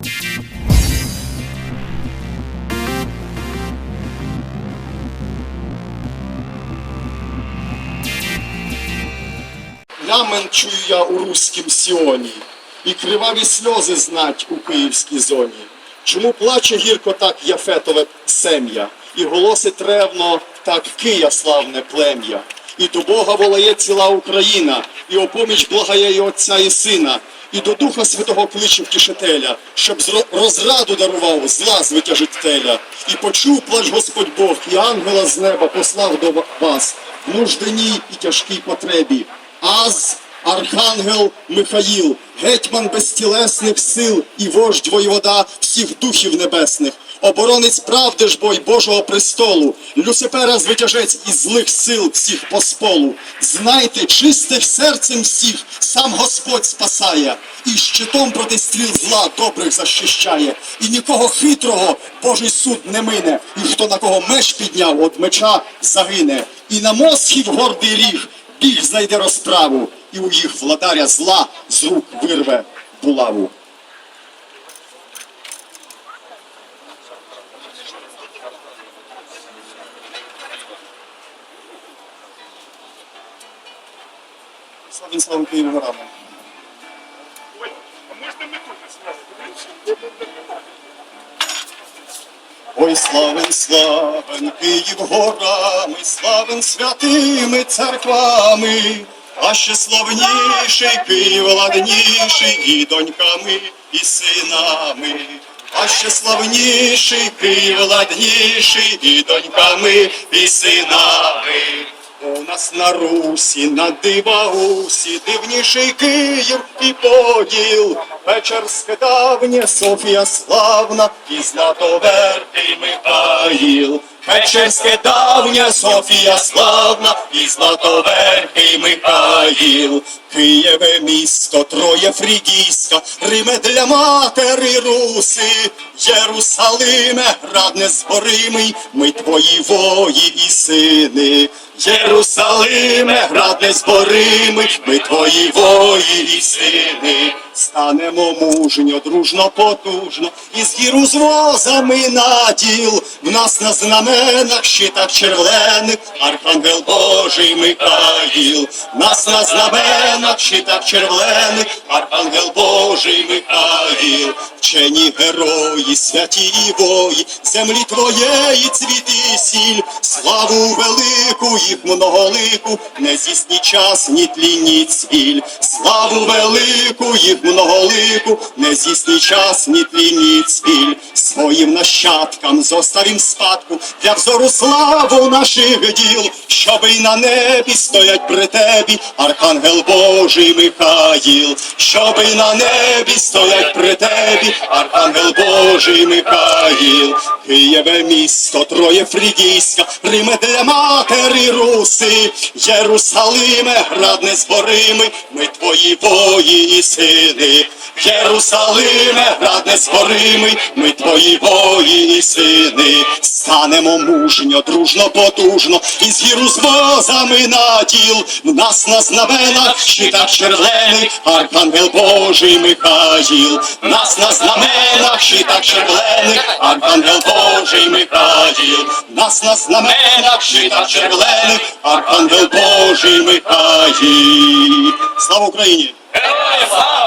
Лямен чую я у руськім сіоні, і криваві сльози знать у київській зоні. Чому плаче гірко так Яфетове сем'я, і голосить ревно так Кия славне плем'я. І до Бога волає ціла Україна, і опоміч благає і Отця і Сина, і до Духа Святого кличе втішителя, щоб розраду дарував зла звитяжителя. І почув плач Господь Бог, і ангела з неба послав до вас в нужденій і тяжкій потребі. Аз Архангел Михаїл, гетьман безтілесних сил і вождь воєвода всіх духів небесних, оборонець правди ж бой Божого престолу, Люцифера звитяжець із злих сил всіх посполу. Знайте, чистих серцем всіх сам Господь спасає, і щитом проти стріл зла добрих защищає, і нікого хитрого Божий суд не мине, і хто на кого меч підняв, от меча загине, і на мосхів гордий ріг біг знайде розправу, і у їх владаря зла з рук вирве булаву. Славін славу Києву горами. Ой, а можна ми тут сразу? Ой, славен, славен Київ горами, славен святими церквами, а ще славніший Київ ладніший і доньками, і синами. А ще славніший Київ ладніший і доньками, і синами. У нас на Русі, на Диваусі, дивніший Київ і поділ, Печерське давнє, Софія славна, і Златоверхий Михаїл. Печерське давнє, Софія славна, і Златоверхий Михаїл. Києве місто, троє фрігійська, Риме для матері Руси, Єрусалиме, град незборимий, ми твої вої і сини. Єрусалиме, град зборими, ми твої вої сини. Станемо мужньо, дружно, потужно, із гіру з возами на діл. В нас на знаменах щитах червлених, Архангел Божий Михаїл. В нас на знаменах щитах червлених, Архангел Божий Михаїл. Вчені герої, святі і вої, землі твоєї цвіт і сіль, славу велику їх многолику, не зісні час, ні тлі, ні цвіль. Славу велику їх многолику, не зісні час, ні тлі, ні цвіль. Своїм нащадкам зоставім спадку для взору славу наших діл, щоби й на небі стоять при тебі, Архангел Божий Михаїл, щоби й на небі стоять при тебі, Архангел Божий Михаїл, Києве місто, троє фрігійська, Риме для матері Руси, Єрусалиме, град незборимий, ми твої вої і сини. Єрусалиме, град незборимий, ми твої вої і сини. Станемо мужньо, дружно, потужно, із гіру з возами на діл. В нас на знаменах щитах червлених, Архангел Божий Михаїл. В нас на знаменах щитах червлених, Архангел Божий Михаїл. В нас на знаменах щитах червлених, Архангел Божий Михаїл. Слава Україні!